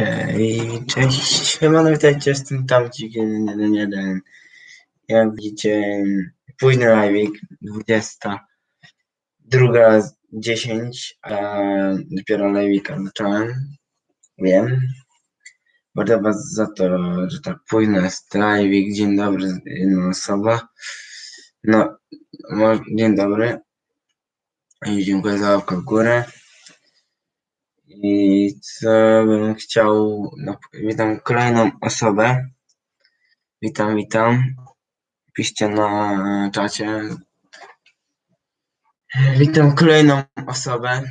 Ej, cześć, siemano, witajcie, jestem Tamcik 111. Jak widzicie, późny live'ik, 20, druga z 10, a dopiero live'ika zacząłem, wiem. Bardzo was za to, że tak późno jest live'ik, dzień dobry, jedna osoba. No, dzień dobry i dziękuję za łapkę w górę. I co bym chciał, no, witam kolejną osobę. Witam, witam. Piszcie na czacie. Witam kolejną osobę.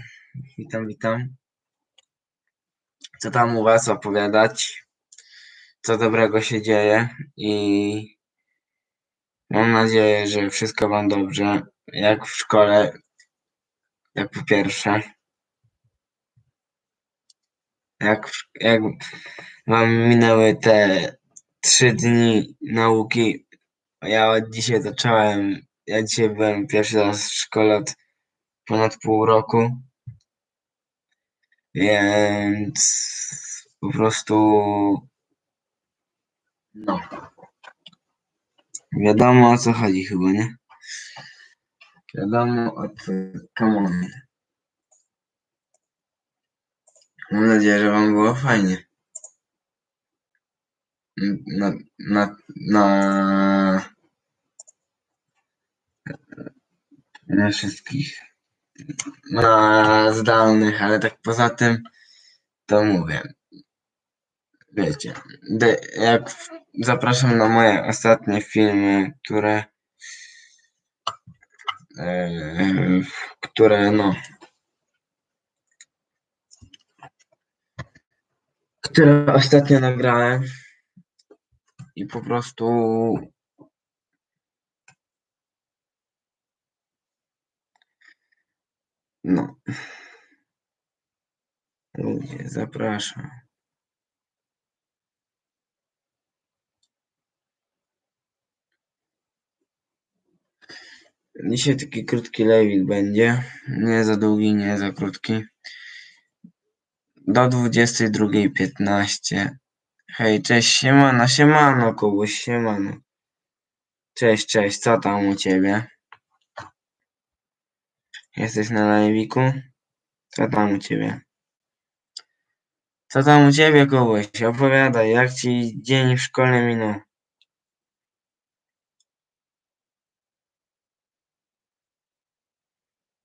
Witam, witam. Co tam u was opowiadać? Co dobrego się dzieje i mam nadzieję, że wszystko wam dobrze. Jak w szkole, jak po pierwsze. Jak, jak wam minęły te trzy dni nauki, ja od dzisiaj zacząłem, ja dzisiaj byłem pierwszy raz w szkole od ponad pół roku, więc po prostu no, wiadomo o co chodzi chyba, nie? Wiadomo o co, come on. Mam nadzieję, że wam było fajnie. Na, na, na, na wszystkich. Na zdalnych, ale tak poza tym to mówię. Wiecie, de, jak w, zapraszam na moje ostatnie filmy, które e, które no które ostatnio nagrałem. I po prostu no. Ludzie zapraszam. Dzisiaj taki krótki live'ik będzie. Nie za długi, nie za krótki do 22.15 hej, cześć, siemano, siemano kogoś, siemano cześć, cześć, co tam u ciebie? Jesteś na live'iku? Co tam u ciebie? Co tam u ciebie, kogoś? Opowiadaj, jak ci dzień w szkole minął?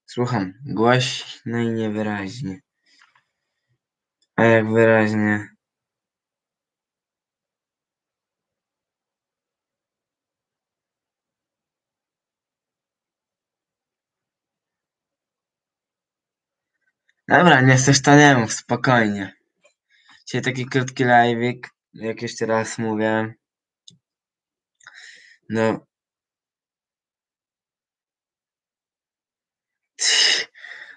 Słucham, głośno i niewyraźnie. A jak wyraźnie? Dobra, nie chcesz to nie mów, spokojnie. Dzisiaj taki krótki live'ik, jak jeszcze raz mówię. No.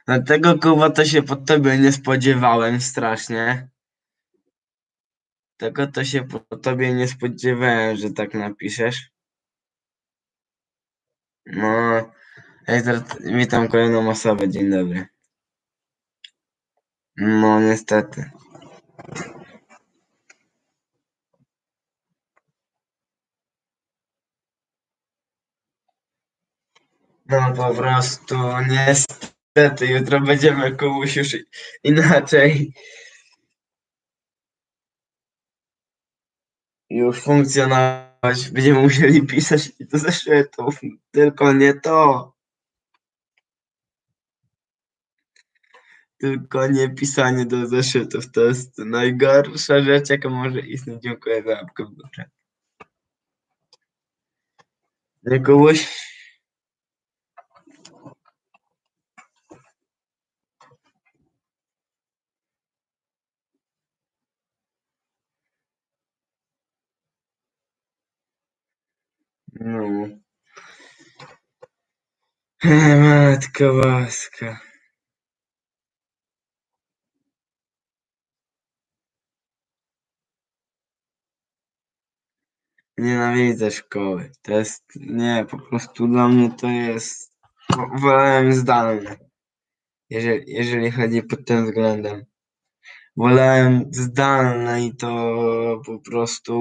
No tego Kuba to się po tobie nie spodziewałem strasznie. Tego to się po tobie nie spodziewałem, że tak napiszesz. No, witam kolejną osobę, dzień dobry. No niestety. No po prostu niestety, jutro będziemy komuś już inaczej już funkcjonować. Będziemy musieli pisać do zeszytów, tylko nie to. Tylko nie pisanie do zeszytów. To jest najgorsza rzecz, jaka może istnieć. Dziękuję za łapkę w kogoś? No. Matko łaska. Nienawidzę szkoły. To jest, nie, po prostu dla mnie to jest, wolałem zdalne. Jeżeli, jeżeli chodzi pod tym względem. wolałem zdalne i to po prostu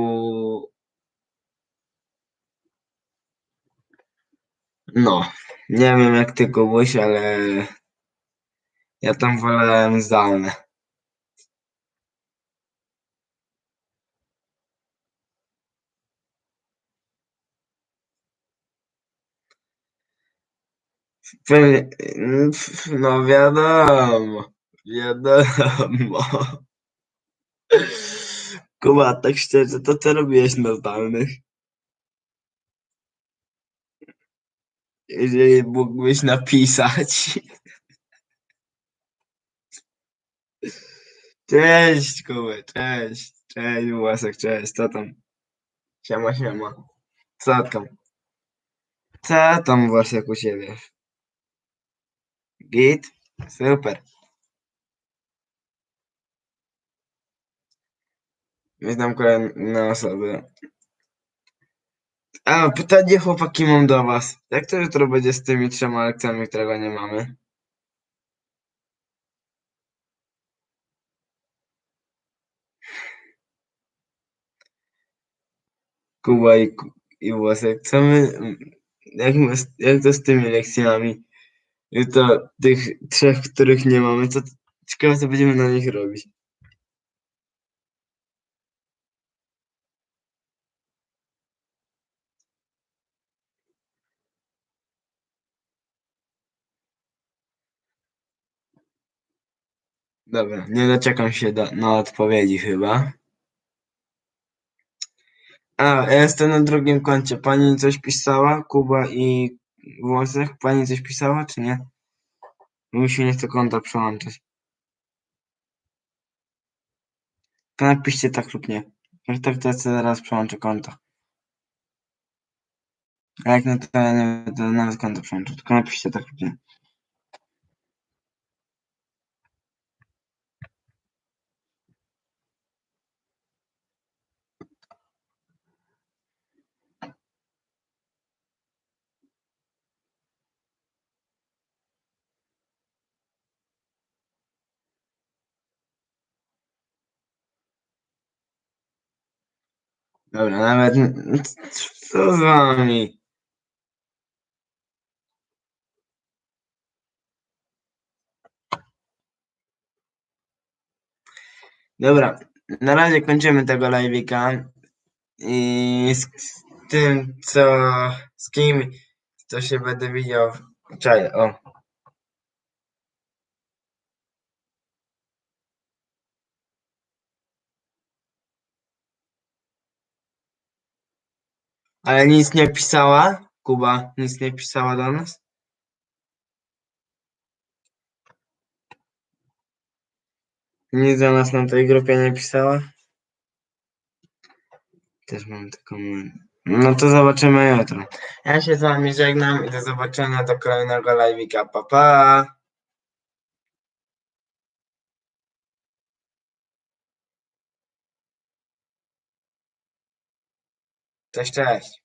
no, nie wiem jak ty Kubuś, ale ja tam wolałem zdalne. No wiadomo, wiadomo. Kuba, tak szczerze, to co robiłeś na zdalnych? Jeżeli mógłbyś napisać. Cześć Kuba, cześć, cześć Łasek, cześć, co tam? Siema, siema. Co tam? Co tam Łasek u siebie? Git? Super. Witam kolejne osoby. A, pytanie chłopaki mam do was. Jak to jutro będzie z tymi trzema lekcjami, którego nie mamy? Kuba i, i Włosek, co my, jak, my, jak to z tymi lekcjami? Jutro tych trzech, których nie mamy, co, ciekawe co będziemy na nich robić. Dobra, nie doczekam się do, na odpowiedzi chyba. A, jestem na drugim koncie. Pani coś pisała? Kuba i Włosek? Pani coś pisała, czy nie? Mi się nie chce konta przełączać. To napiszcie tak lub nie. Jak tak, to ja przełączę konto. A jak nie, to ja nie będę nawet konto przełączać. Tylko napiszcie tak lub nie. Dobra, nawet... Co z wami? Dobra, na razie kończymy tego live'ika. I z, tym, co... Z kim, co się będę widział... Czekaj, o. Ale nic nie pisała? Kuba nic nie pisała do nas? Nic do nas na tej grupie nie pisała? Też mam taką... No to zobaczymy jutro. Ja się z wami żegnam i do zobaczenia do kolejnego live'ika. Pa, pa! Cześć, cześć.